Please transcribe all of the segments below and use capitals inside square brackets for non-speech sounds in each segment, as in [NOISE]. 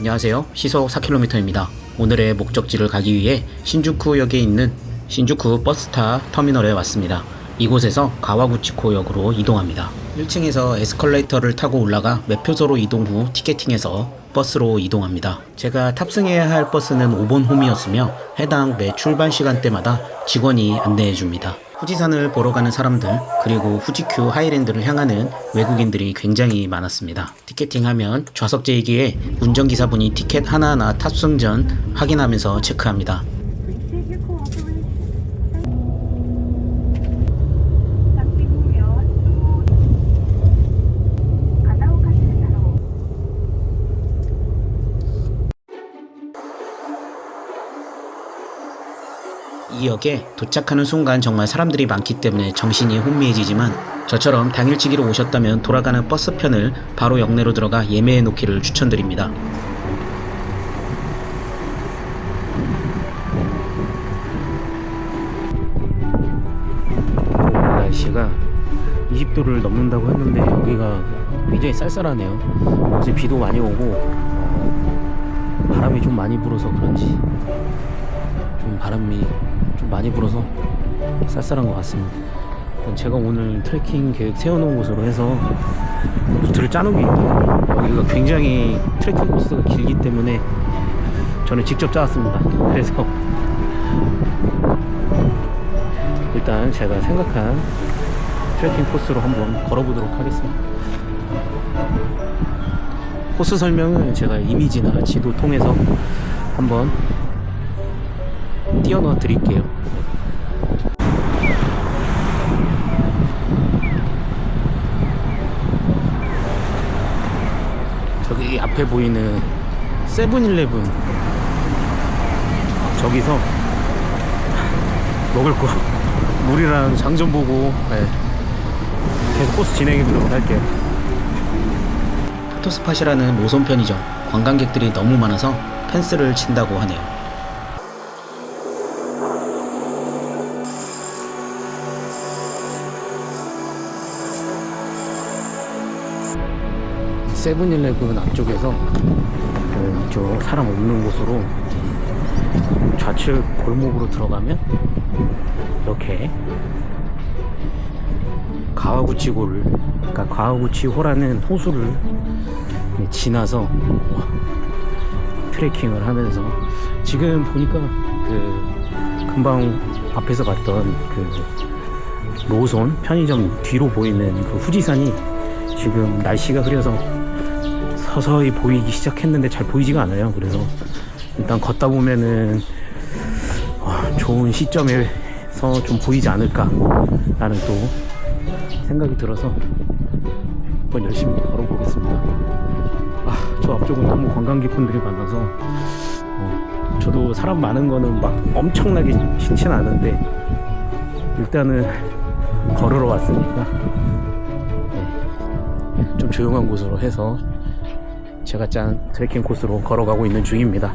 안녕하세요. 시속 4km입니다. 오늘의 목적지를 가기 위해 신주쿠역에 있는 신주쿠 버스타 터미널에 왔습니다. 이곳에서 가와구치코역으로 이동합니다. 1층에서 에스컬레이터를 타고 올라가 매표소로 이동 후 티켓팅해서 버스로 이동합니다. 제가 탑승해야 할 버스는 5번 홈이었으며 해당 매 출발 시간대마다 직원이 안내해 줍니다. 후지산을 보러 가는 사람들 그리고 후지큐 하이랜드를 향하는 외국인들이 굉장히 많았습니다. 티켓팅하면 좌석제이기에 운전기사분이 티켓 하나하나 탑승 전 확인하면서 체크합니다. 이 역에 도착하는 순간 정말 사람들이 많기 때문에 정신이 혼미해지지만 저처럼 당일치기로 오셨다면 돌아가는 버스편을 바로 역내로 들어가 예매해 놓기를 추천드립니다. 날씨가 20도를 넘는다고 했는데 여기가 굉장히 쌀쌀하네요. 어제 비도 많이 오고 어, 바람이 좀 많이 불어서 그런지 좀 바람이 좀 많이 불어서 쌀쌀한 것 같습니다. 제가 오늘 트레킹 계획 세워놓은 곳으로 해서 루트를 짜놓은 게 있거든요. 여기가 굉장히 트레킹 코스가 길기 때문에 저는 직접 짜왔습니다. [LAUGHS] 그래서 일단 제가 생각한 트레킹 코스로 한번 걸어보도록 하겠습니다. 코스 설명은 제가 이미지나 지도 통해서 한번 띄워넣어 드릴게요. 저기 앞에 보이는 세븐일레븐 저기서 먹을 거 [LAUGHS] 물이랑 장 좀 보고 네. 계속 코스 진행해 보도록 할게요. 포토스팟이라는 노선 편의점 관광객들이 너무 많아서 펜스를 친다고 하네요. 세븐일레븐 앞쪽에서 그 이쪽 사람 없는 곳으로 좌측 골목으로 들어가면 이렇게 가와구치호를 그러니까 가와구치호라는 호수를 지나서 트레킹을 하면서 지금 보니까 그 금방 앞에서 봤던 그 로손 편의점 뒤로 보이는 그 후지산이 지금 날씨가 흐려서 서서히 보이기 시작했는데 잘 보이지가 않아요. 그래서 일단 걷다 보면은 어, 좋은 시점에서 좀 보이지 않을까라는 또 생각이 들어서 한번 열심히 걸어보겠습니다. 아, 저 앞쪽은 너무 관광객분들이 많아서 어, 저도 사람 많은 거는 막 엄청나게 싫진 않은데 일단은 걸으러 왔으니까 네, 좀 조용한 곳으로 해서 제가 짠 트레킹 코스로 걸어가고 있는 중입니다.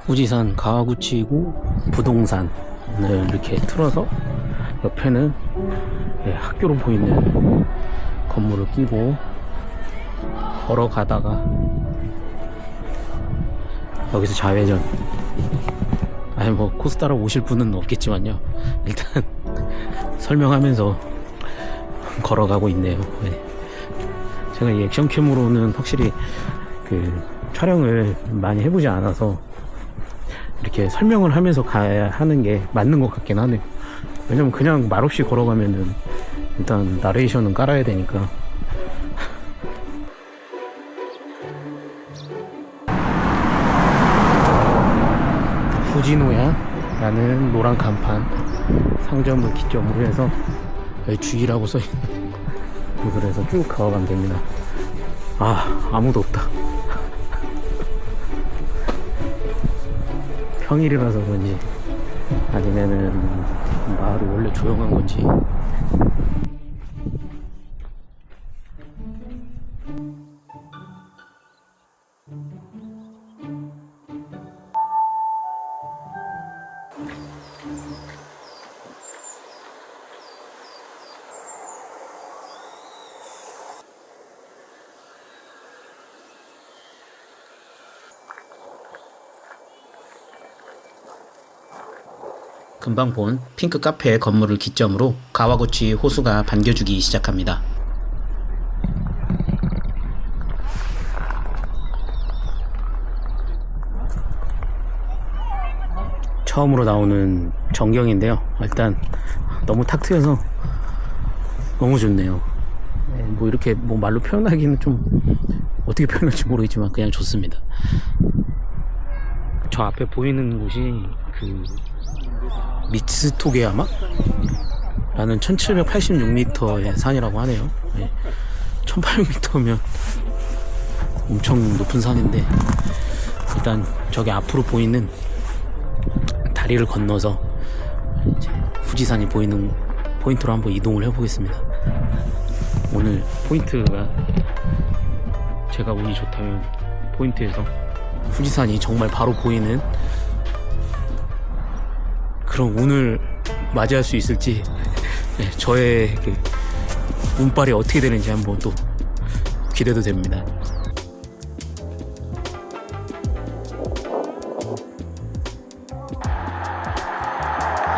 후지산 가와구치고 부동산을 이렇게 틀어서 옆에는 네, 학교로 보이는 건물을 끼고 걸어가다가 여기서 좌회전 아니 뭐 코스 따라 오실 분은 없겠지만요 일단 [LAUGHS] 설명하면서 걸어가고 있네요. 네. 제가 이 액션캠으로는 확실히 그 촬영을 많이 해보지 않아서 이렇게 설명을 하면서 가야 하는 게 맞는 것 같긴 하네요. 왜냐면 그냥 말없이 걸어가면은 일단 나레이션은 깔아야 되니까. 후지노야라는 노란 간판 상점을 기점으로 해서 주의라고 써있는 곳으로 쭉 가가면 됩니다. 아 아무도 없다. [LAUGHS] 평일이라서 그런지 아니면은 마을이 원래 조용한 건지 금방 본 핑크 카페 건물을 기점으로 가와구치 호수가 반겨주기 시작합니다. 처음으로 나오는 전경인데요. 일단 너무 탁 트여서 너무 좋네요. 네, 뭐 이렇게 뭐 말로 표현하기는 좀 어떻게 표현할지 모르겠지만 그냥 좋습니다. 저 앞에 보이는 곳이 그 미츠토게야마? 라는 1786m의 산이라고 하네요. 네. 1800m면 엄청 높은 산인데 일단 저기 앞으로 보이는 다리를 건너서 이제 후지산이 보이는 포인트로 한번 이동을 해보겠습니다. 오늘 포인트가 제가 운이 좋다면 포인트에서 후지산이 정말 바로 보이는 그런 운을 맞이할 수 있을지 네, 저의 그 운빨이 어떻게 되는지 한번 또 기대도 됩니다.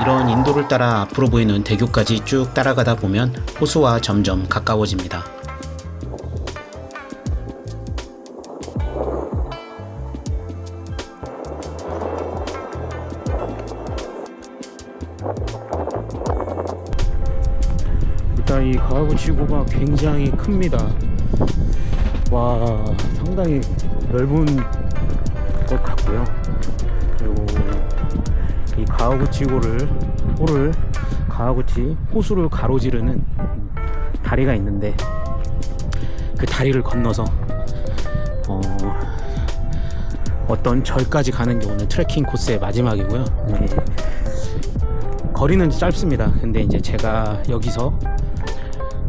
이런 인도를 따라 앞으로 보이는 대교까지 쭉 따라가다 보면 호수와 점점 가까워집니다. 가와구치고가 굉장히 큽니다. 와 상당히 넓은 것 같고요. 그리고 이 가와구치고를 호를 가와구치 호수를 가로지르는 다리가 있는데 그 다리를 건너서 어, 어떤 절까지 가는 게 오늘 트레킹 코스의 마지막이고요. 네. 거리는 짧습니다. 근데 이제 제가 여기서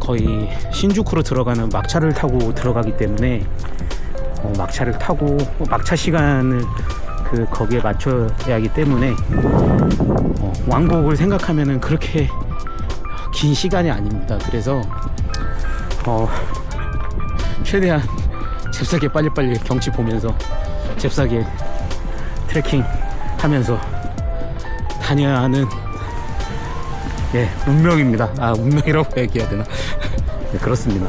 거의 신주쿠로 들어가는 막차를 타고 들어가기 때문에 어, 막차를 타고 막차 시간을 그 거기에 맞춰야 하기 때문에 어, 왕복을 생각하면은 그렇게 긴 시간이 아닙니다. 그래서 어, 최대한 잽싸게 빨리빨리 경치 보면서 잽싸게 트레킹 하면서 다녀야 하는 예 운명입니다. 아 운명이라고 [LAUGHS] 얘기해야 되나? 네, 그렇습니다.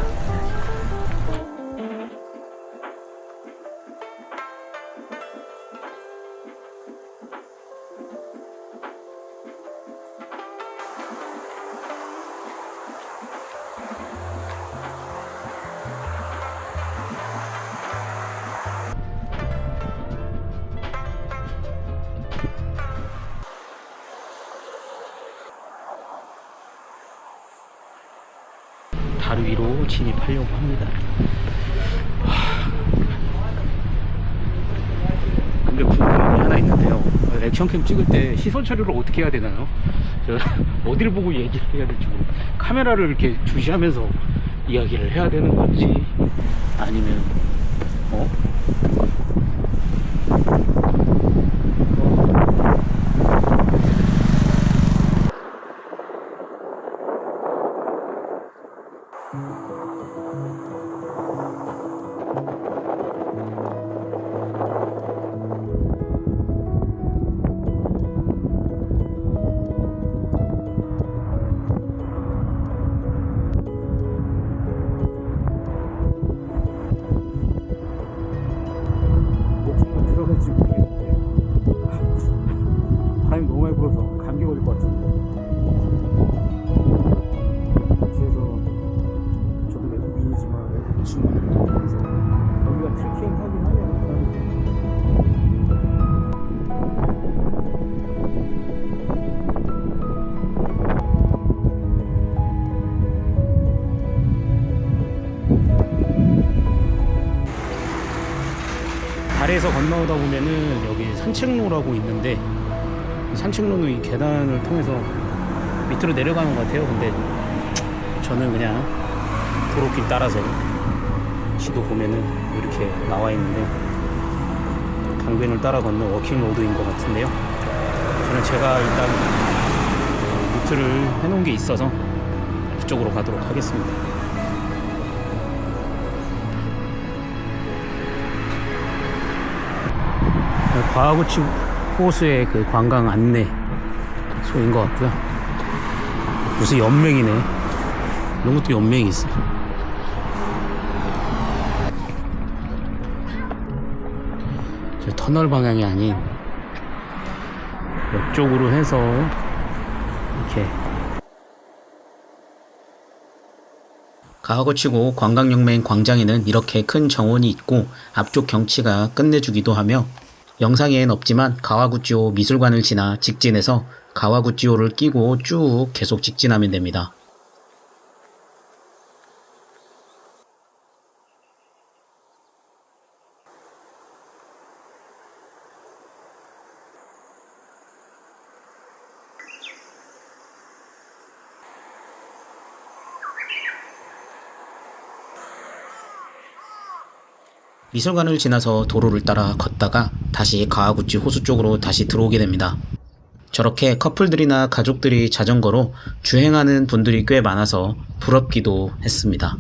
근데 궁금한 게 하나 있는데요. 액션캠 찍을 때 시선 처리를 어떻게 해야 되나요? 저 [LAUGHS] 어디를 보고 얘기를 해야 될지 모르. 카메라를 이렇게 주시하면서 이야기를 해야 되는 건지 아니면 어? 다리에서 건너오다 보면은 여기 산책로라고 있는데 이 산책로는 이 계단을 통해서 밑으로 내려가는 것 같아요. 근데 저는 그냥 도로길 따라서 지도 보면은 이렇게 나와 있는데 강변을 따라 걷는 워킹 로드인 것 같은데요. 저는 제가 일단 어, 루트를 해놓은 게 있어서 그쪽으로 가도록 하겠습니다. 과구치 호수의 그 관광 안내 쇼인 것 같고요. 무슨 연맹이네. 이런 것도 연맹이 있어. 저 터널 방향이 아닌 옆쪽으로 해서 이렇게 가하고치고 관광연맹 광장에는 이렇게 큰 정원이 있고 앞쪽 경치가 끝내주기도 하며 영상에는 없지만 가와구치오 미술관을 지나 직진해서 가와구치오를 끼고 쭉 계속 직진하면 됩니다. 미술관을 지나서 도로를 따라 걷다가 다시 가와구치 호수 쪽으로 다시 들어오게 됩니다. 저렇게 커플들이나 가족들이 자전거로 주행하는 분들이 꽤 많아서 부럽기도 했습니다.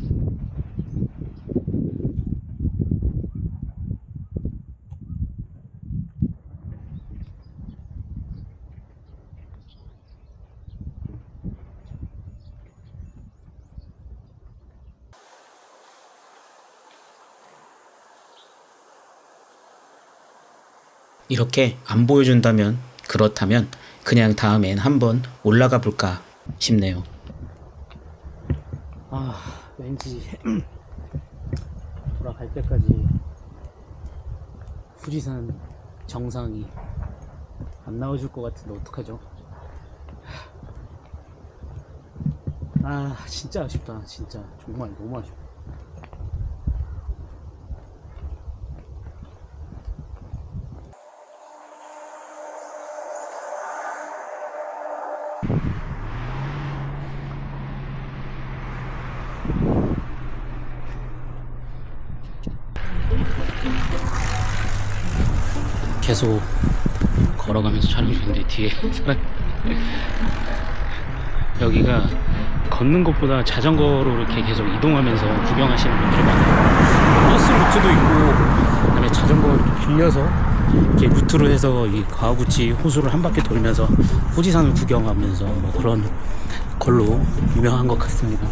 이렇게 안 보여준다면 그렇다면 그냥 다음엔 한번 올라가 볼까 싶네요. 아 왠지 [CLEARS THROAT] 돌아갈 때까지富士산 정상이 안 나와줄 것 같은데 어떡하죠? 아 진짜 아쉽다 진짜 정말 너무 아쉽다. 계속 걸어가면서 촬영 중인데 뒤에 사람. 여기가 걷는 것보다 자전거로 이렇게 계속 이동하면서 구경하시는 분들이 많아요. 버스 루트도 있고 그다음에 자전거 빌려서 이렇게 루트로 해서 이 가와구치 호수를 한 바퀴 돌면서 후지산을 구경하면서 뭐 그런 걸로 유명한 것 같습니다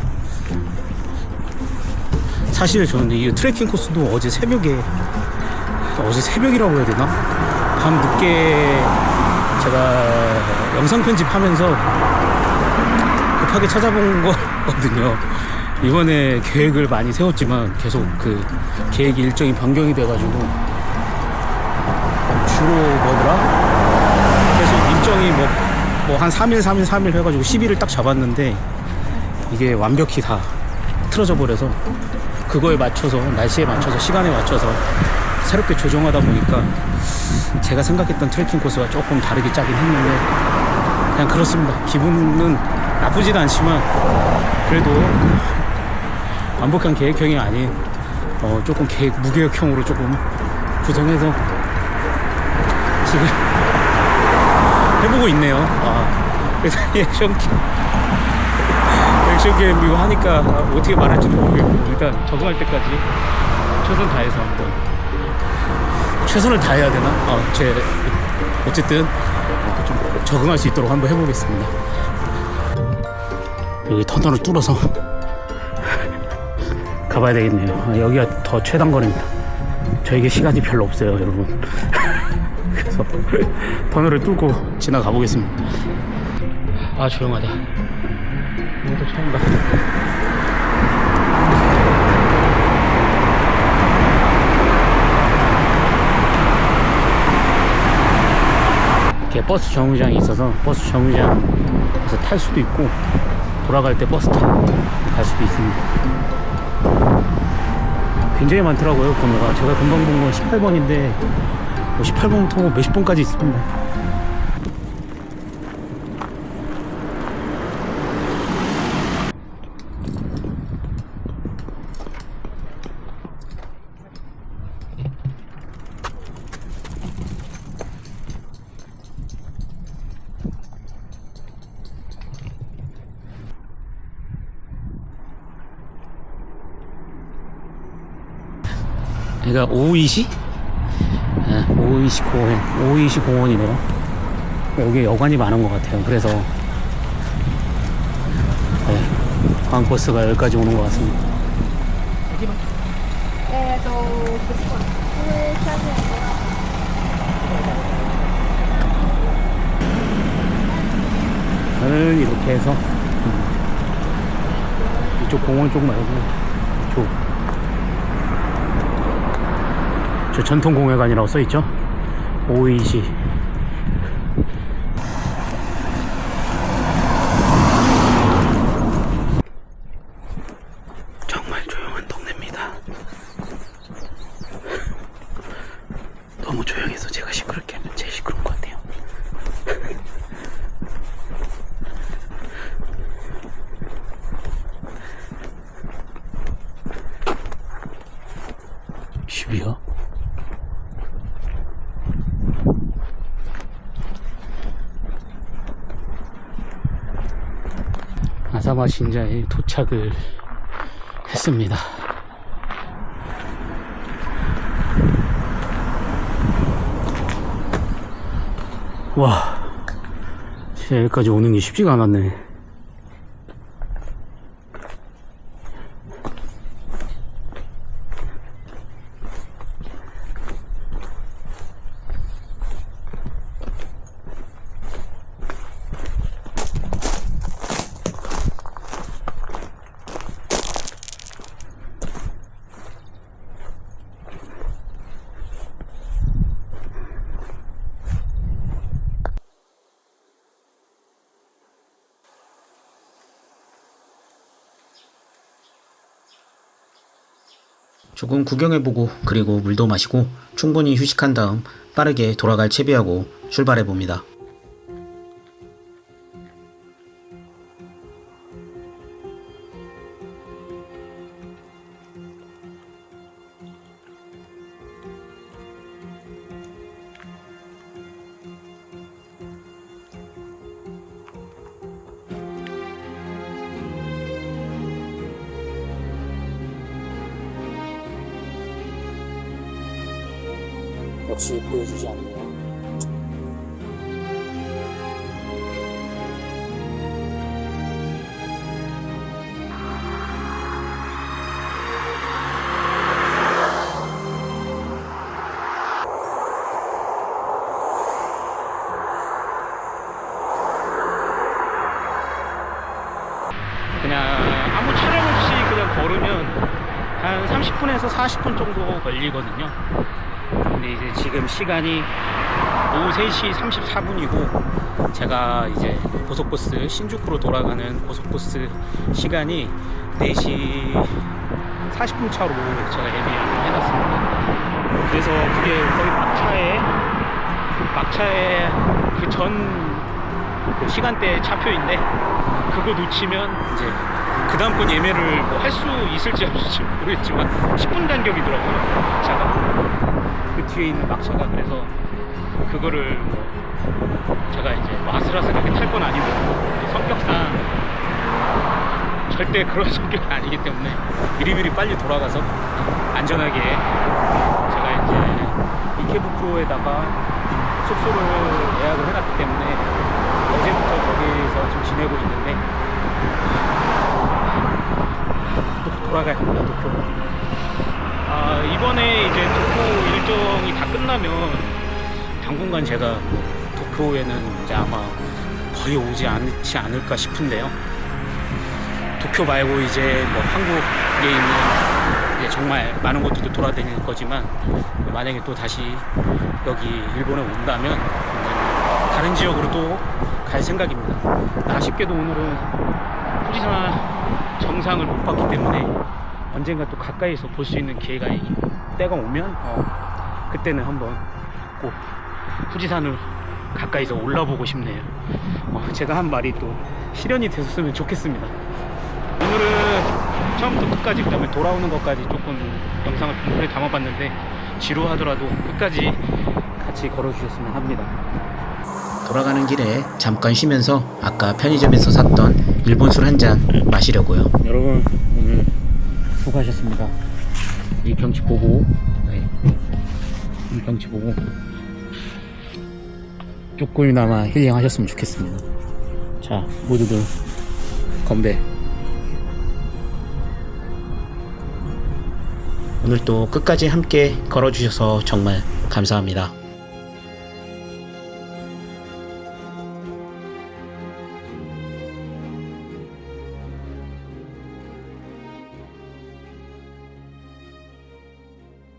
사실 저는 이 트레킹 코스도 어제 새벽에 어제 새벽이라고 해야 되나? 밤 늦게 제가 영상 편집하면서 급하게 찾아본 거거든요. 이번에 계획을 많이 세웠지만 계속 그 계획 일정이 변경이 돼가지고 주로 뭐더라? 계속 일정이 뭐, 뭐 한 3일, 3일, 3일 해가지고 10일을 딱 잡았는데 이게 완벽히 다 틀어져 버려서 그거에 맞춰서 날씨에 맞춰서 시간에 맞춰서 새롭게 조정하다 보니까 제가 생각했던 트레킹 코스가 조금 다르게 짜긴 했는데 그냥 그렇습니다. 기분은 나쁘지도 않지만 그래도 완벽한 계획형이 아닌 어, 조금 계획 무계획형으로 조금 구성해서 지금 해보고 있네요. 아, 리액션 [LAUGHS] 게- 리액션 게임 이거 하니까 어떻게 말할지도 모르겠고 일단 적응할 때까지 최선 다해서 한번 최선을 다해야 되나? 어, 제 어쨌든 어, 좀 적응할 수 있도록 한번 해보겠습니다. 여기 터널을 뚫어서 [LAUGHS] 가봐야 되겠네요. 아, 여기가 더 최단 거리입니다. 저에게 시간이 별로 없어요, 여러분. 그래서 [LAUGHS] 터널을 뚫고 지나가 보겠습니다. 아 조용하다. 이것도 처음 봐. 이렇게 버스 정류장이 있어서 버스 정류장에서 탈 수도 있고 돌아갈 때 버스 타고 갈 수도 있습니다. 굉장히 많더라고요 번호가 제가 금방 본 건 18번인데 뭐 18번부터 몇십 번까지 있습니다. 여기가 오이시? 네, 오이시 공원, 오이시 공원이네요. 여기 여관이 많은 것 같아요. 그래서 네, 관코스가 여기까지 오는 것 같습니다. 네, 저. 저는 이렇게 해서 음, 이쪽 공원 쪽 말고 이쪽 저 전통공예관이라고 써있죠? 오이시 정말 조용한 동네입니다 너무 조용해서 제가 시끄럽게 하면 제일 시끄러운 것 같아요 집이야? 아사마 신자에 도착을 했습니다. 와, 여기까지 오는 게 쉽지가 않았네. 조금 구경해보고 그리고 물도 마시고 충분히 휴식한 다음 빠르게 돌아갈 채비하고 출발해 봅니다. 역시 보여주지 않네요. 그냥 아무 촬영 없이 그냥 걸으면 한 30분에서 40분 정도 걸리거든요. 근데 이제 지금 시간이 오후 3시 34분이고 제가 이제 고속버스 신주쿠로 돌아가는 고속버스 시간이 4시 40분 차로 제가 예매를 해놨습니다. 그래서 그게 거의 막차에 막차에 그 전 시간대 차표인데 그거 놓치면 이제 그 다음번 예매를 뭐 할 수 있을지 없을지 모르겠지만 10분 간격이더라고요. 막차가. 그 뒤에 있는 막차가 그래서 그거를 뭐 제가 이제 뭐 아슬아슬하게 탈 건 아니고 성격상 절대 그런 [LAUGHS] 성격이 아니기 때문에 미리미리 빨리 돌아가서 안전하게 제가 이제 이케부쿠로에다가 숙소를 예약을 해놨기 때문에 어제부터 거기서 좀 지내고 있는데 또 돌아가야 합니다 도쿄 아, 이번에 이제 도쿄 일정이 다 끝나면 당분간 제가 도쿄에는 이제 아마 거의 오지 않지 않을까 싶은데요. 도쿄 말고 이제 뭐 한국에 있는 이제 정말 많은 곳들도 돌아다닐 거지만 만약에 또 다시 여기 일본에 온다면 다른 지역으로 또 갈 생각입니다. 아쉽게도 오늘은 후지산 정상을 못 봤기 때문에 언젠가 또 가까이서 볼 수 있는 기회가 이- 때가 오면 어, 그때는 한번 꼭 후지산을 가까이서 올라보고 싶네요. 어, 제가 한 말이 또 실현이 됐으면 좋겠습니다. 오늘은 처음부터 끝까지 그 다음에 돌아오는 것까지 조금 영상을 분분히 담아봤는데 지루하더라도 끝까지 같이 걸어주셨으면 합니다. 돌아가는 길에 잠깐 쉬면서 아까 편의점에서 샀던 일본 술 한 잔 마시려고요. 여러분 오늘 수고하셨습니다. 이 경치 보고 네. 이 경치 보고 조금이나마 힐링하셨으면 좋겠습니다. 자, 모두들 건배. 오늘 또 끝까지 함께 걸어주셔서 정말 감사합니다.